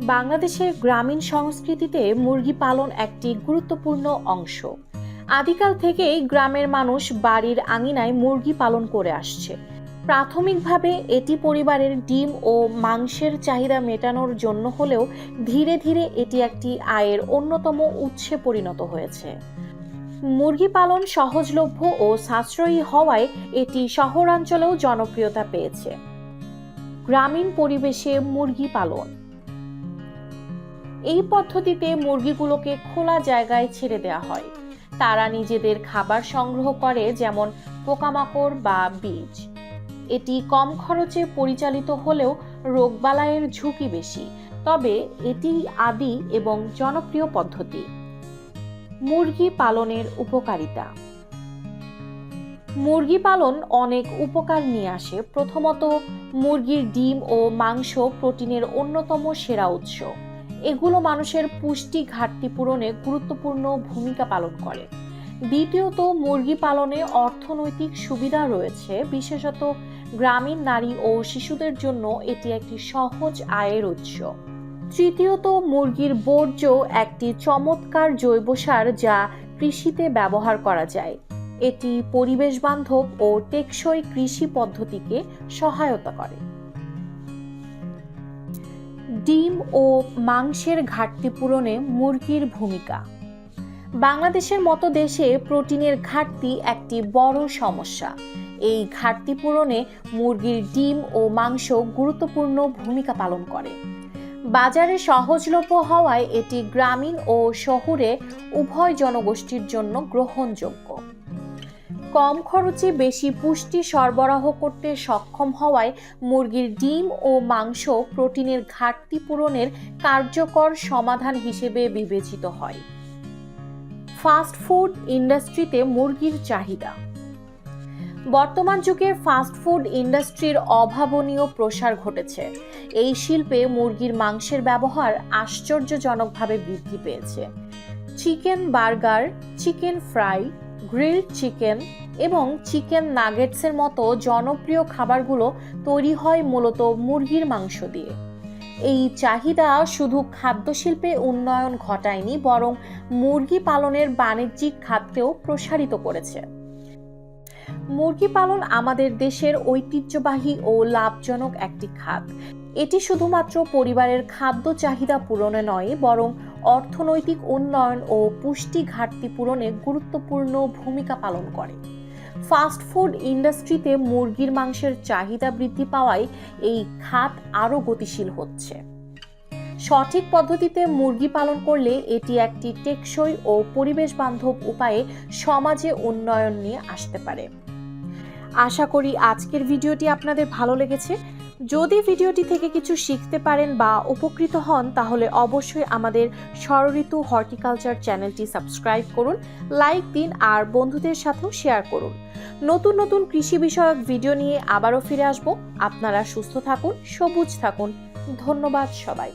বাংলাদেশের গ্রামীণ সংস্কৃতিতে মুরগি পালন একটি গুরুত্বপূর্ণ অংশ। আদিকাল থেকেই গ্রামের মানুষ বাড়ির আঙিনায় মুরগি পালন করে আসছে। প্রাথমিকভাবে এটি পরিবারের ডিম ও মাংসের চাহিদা মেটানোর জন্য হলেও ধীরে ধীরে এটি একটি আয়ের অন্যতম উৎসে পরিণত হয়েছে। মুরগি পালন সহজলভ্য ও সাশ্রয়ী হওয়ায় এটি শহরাঞ্চলেও জনপ্রিয়তা পেয়েছে। গ্রামীণ পরিবেশে মুরগি পালন এই পদ্ধতিতে মুরগিগুলোকে খোলা জায়গায় ছেড়ে দেওয়া হয়। তারা নিজেদের খাবার সংগ্রহ করে, যেমন পোকামাকড় বা বীজ। এটি কম খরচে পরিচালিত হলেও রোগবালাইয়ের ঝুঁকি বেশি, তবে এটি আদি এবং জনপ্রিয় পদ্ধতি। মুরগি পালনের উপকারিতা। মুরগি পালন অনেক উপকার নিয়ে আসে। প্রথমত, মুরগির ডিম ও মাংস প্রোটিনের অন্যতম সেরা উৎস। এগুলো মানুষের পুষ্টি ঘাটতি পূরণে গুরুত্বপূর্ণ ভূমিকা পালন করে। দ্বিতীয়ত, মুরগি পালনে অর্থনৈতিক সুবিধা রয়েছে, বিশেষত গ্রামীণ নারী ও শিশুদের জন্য এটি একটি সহজ আয়ের উৎস। তৃতীয়ত, মুরগির বর্জ্য একটি চমৎকার জৈব সার যা কৃষিতে ব্যবহার করা যায়। এটি পরিবেশ বান্ধব ও টেকসই কৃষি পদ্ধতিকে সহায়তা করে। ডিম ও মাংসের ঘাটতি পূরণে মুরগির ভূমিকা। বাংলাদেশের মতো দেশে প্রোটিনের ঘাটতি একটি বড় সমস্যা। এই ঘাটতি পূরণে মুরগির ডিম ও মাংস গুরুত্বপূর্ণ ভূমিকা পালন করে। বাজারে সহজলভ্য হওয়ায় এটি গ্রামীণ ও শহুরে উভয় জনগোষ্ঠীর জন্য গ্রহণযোগ্য। কম খরচে বেশি পুষ্টি সরবরাহ করতে সক্ষম হওয়ায় মুরগির ডিম ও মাংস প্রোটিনের ঘাটতি পূরণের কার্যকর সমাধান হিসেবে বিবেচিত হয়। ফাস্ট ফুড ইন্ডাস্ট্রিতে মুরগির চাহিদা। বর্তমান যুগে ফাস্ট ফুড ইন্ডাস্ট্রির অভাবনীয় প্রসার ঘটেছে। এই শিল্পে মুরগির মাংসের ব্যবহার আশ্চর্যজনকভাবে বৃদ্ধি পেয়েছে। Chicken burger, chicken fry grill chicken এবং চিকেন নাগেটসের মতো জনপ্রিয় খাবারগুলো তৈরি হয় মূলত মুরগির মাংস দিয়ে। এই চাহিদা শুধু খাদ্য শিল্পে উন্নয়ন ঘটায়নি, বরং মুরগি পালনের বাণিজ্যিক খাতকেও প্রসারিত করেছে। মুরগি পালন আমাদের দেশের ঐতিহ্যবাহী ও লাভজনক একটি খাত। এটি শুধুমাত্র পরিবারের খাদ্য চাহিদা পূরণে নয়, বরং অর্থনৈতিক উন্নয়ন ও পুষ্টি ঘাটতি পূরণে গুরুত্বপূর্ণ ভূমিকা পালন করে। ফাস্ট ফুড ইন্ডাস্ট্রিতে মুরগির মাংসের চাহিদা বৃদ্ধি পাওয়ায় এই খাত আরও গতিশীল হচ্ছে। সঠিক পদ্ধতিতে মুরগি পালন করলে এটি একটি টেকসই ও পরিবেশ বান্ধব উপায়ে সমাজে উন্নয়ন নিয়ে আসতে পারে। আশা করি আজকের ভিডিওটি আপনাদের ভালো লেগেছে। যদি ভিডিওটি থেকে কিছু শিখতে পারেন বা উপকৃত হন, তাহলে অবশ্যই আমাদের ষড়ঋতু হর্টিকালচার চ্যানেলটি সাবস্ক্রাইব করুন, লাইক দিন আর বন্ধুদের সাথেও শেয়ার করুন। নতুন নতুন কৃষি বিষয়ক ভিডিও নিয়ে আবারও ফিরে আসব। আপনারা সুস্থ থাকুন, সবুজ থাকুন। ধন্যবাদ সবাই